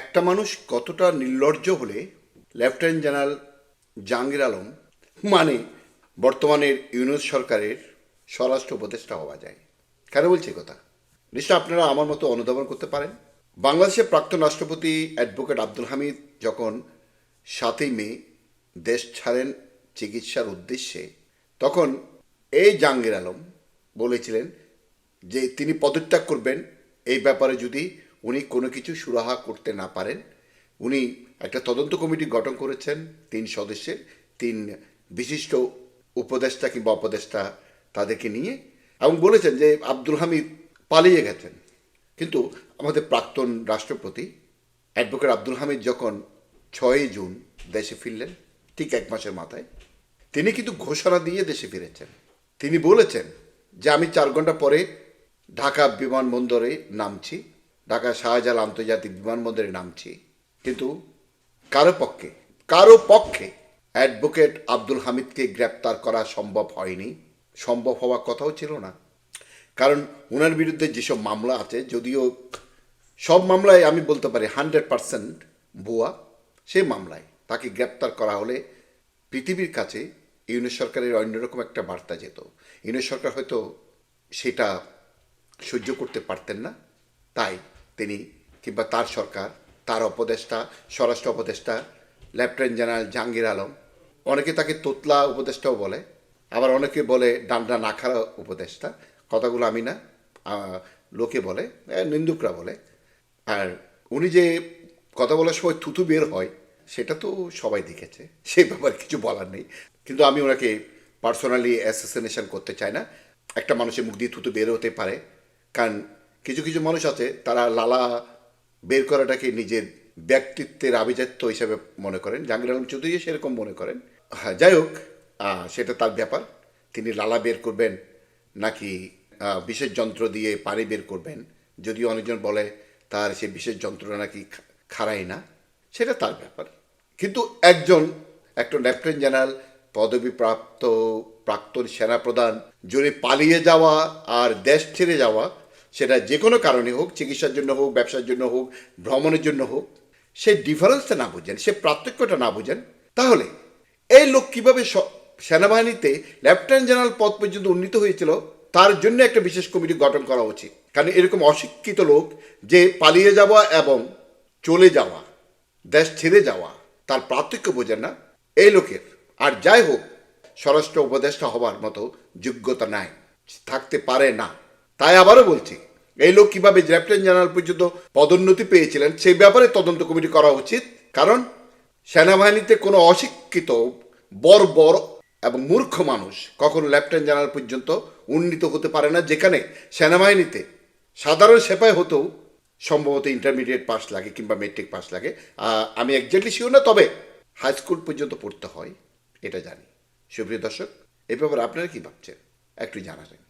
একটা মানুষ কতটা নির্লজ্জ হলে লেফটেন্যান্ট জেনারেল জাহাঙ্গীর আলম মানে বর্তমানের ইউনুস সরকারের স্বরাষ্ট্র উপদেষ্টা হওয়া যায়। কেন বলছি কথা? নিশ্চয় আপনারা আমার মতো অনুধাবন করতে পারেন? বাংলাদেশের প্রাক্তন রাষ্ট্রপতি অ্যাডভোকেট আব্দুল হামিদ যখন সাতই মে দেশ ছাড়েন চিকিৎসার উদ্দেশ্যে, তখন এই জাহাঙ্গীর আলম বলেছিলেন যে তিনি পদত্যাগ করবেন, এই ব্যাপারে যদি উনি কোনো কিছু সুরাহা করতে না পারেন। উনি একটা তদন্ত কমিটি গঠন করেছেন, তিন সদস্যের, তিন বিশিষ্ট উপদেষ্টা কিংবা অপদেষ্টা তাদেরকে নিয়ে এবং বলেছেন যে আব্দুল হামিদ পালিয়ে গেছেন। কিন্তু আমাদের প্রাক্তন রাষ্ট্রপতি অ্যাডভোকেট আব্দুল হামিদ যখন ছয়ই জুন দেশে ফিরলেন, ঠিক এক মাসের মাথায়, তিনি কিন্তু ঘোষণা দিয়ে দেশে ফিরেছেন। তিনি বলেছেন যে আমি চার ঘণ্টা পরে ঢাকা বিমানবন্দরে নামছি। ঢাকা শাহজালাল আন্তর্জাতিক বিমানবন্দরে নামছি কিন্তু কারও পক্ষে কারও পক্ষে অ্যাডভোকেট আব্দুল হামিদকে গ্রেপ্তার করা সম্ভব হয়নি। সম্ভব হওয়ার কথাও ছিল না। কারণ ওনার বিরুদ্ধে যেসব মামলা আছে, যদিও সব মামলায় আমি বলতে পারি হান্ড্রেড পারসেন্ট ভুয়া, সেই মামলায় তাকে গ্রেপ্তার করা হলে পৃথিবীর কাছে ইউনিট সরকারের অন্যরকম একটা বার্তা যেত। ইউনিট সরকার হয়তো সেটা সহ্য করতে পারতেন না। তাই তিনি কিংবা তার সরকার, তার উপদেষ্টা, স্বরাষ্ট্র উপদেষ্টা, লেফটেন্যান্ট জেনারেল জাহাঙ্গীর আলম। অনেকে তাকে তোতলা উপদেষ্টাও বলে, আবার অনেকে বলে ডান্ডা নাখারা উপদেষ্টা। কথাগুলো আমি না লোকে বলে নিন্দুকরা বলে। আর উনি যে কথা বলার সময় থুতু বের হয়, সেটা তো সবাই দেখেছে সে ব্যাপারে কিছু বলার নেই। কিন্তু আমি ওনাকে পার্সোনালি অ্যাসোসিয়েশন করতে চাই না। একটা মানুষের মুখ দিয়ে থুতু বের হতে পারে, কারণ কিছু কিছু মানুষ আছে, তারা লালা বের করাটাকে নিজের ব্যক্তিত্বের আভিজাত্য হিসেবে মনে করেন। জাহাঙ্গীর আলম চৌধুরী সেরকম মনে করেন। হ্যাঁ যাই হোক সেটা তার ব্যাপার। তিনি লালা বের করবেন নাকি বিশেষ যন্ত্র দিয়ে পানি বের করবেন, যদিও অনেকজন বলে তার সে বিশেষ যন্ত্রটা নাকি খা- খাড়াই না, সেটা তার ব্যাপার। কিন্তু একজন, একটা লেফটেন্যান্ট জেনারেল, পদবীপ্রাপ্ত, প্রাক্তন সেনাপ্রধান যদি পালিয়ে যাওয়া আর দেশ ছেড়ে যাওয়া সেটা যে কোনো কারণে হোক, চিকিৎসার জন্য হোক, ব্যবসার জন্য হোক, ভ্রমণের জন্য হোক, সে ডিফারেন্সটা না বুঝেন, সে পার্থক্যটা না বুঝেন, তাহলে এই লোক কীভাবে সেনাবাহিনীতে লেফটেন্যান্ট জেনারেল পদ পর্যন্ত উন্নীত হয়েছিল, তার জন্য একটা বিশেষ কমিটি গঠন করা উচিত। কারণ এরকম অশিক্ষিত লোক যে পালিয়ে যাওয়া এবং চলে যাওয়া, দেশ ছেড়ে যাওয়া, তার পার্থক্য বোঝেন না, এই লোকের। আর যাই হোক, স্বরাষ্ট্র উপদেষ্টা হবার মতো যোগ্যতা নাই, থাকতে পারে না। তাই আবারও বলছি, এই লোক কীভাবে লেফটেন্যান্ট জেনারেল পর্যন্ত পদোন্নতি পেয়েছিলেন সেই ব্যাপারে তদন্ত কমিটি করা উচিত। কারণ সেনাবাহিনীতে কোনো অশিক্ষিত, বর্বর এবং মূর্খ মানুষ কখনো লেফটেন্যান্ট জেনারেল পর্যন্ত উন্নীত হতে পারে না, যেখানে সেনাবাহিনীতে সাধারণ সেপাই হতেও সম্ভবত ইন্টারমিডিয়েট পাস লাগে কিংবা মেট্রিক পাস লাগে। আমি একজাক্টলি শিওর না, তবে হাই স্কুল পর্যন্ত পড়তে হয়, এটা জানি। সুপ্রিয় দর্শক, এ ব্যাপারে আপনারা কী ভাবছেন? একটু জানাবেন।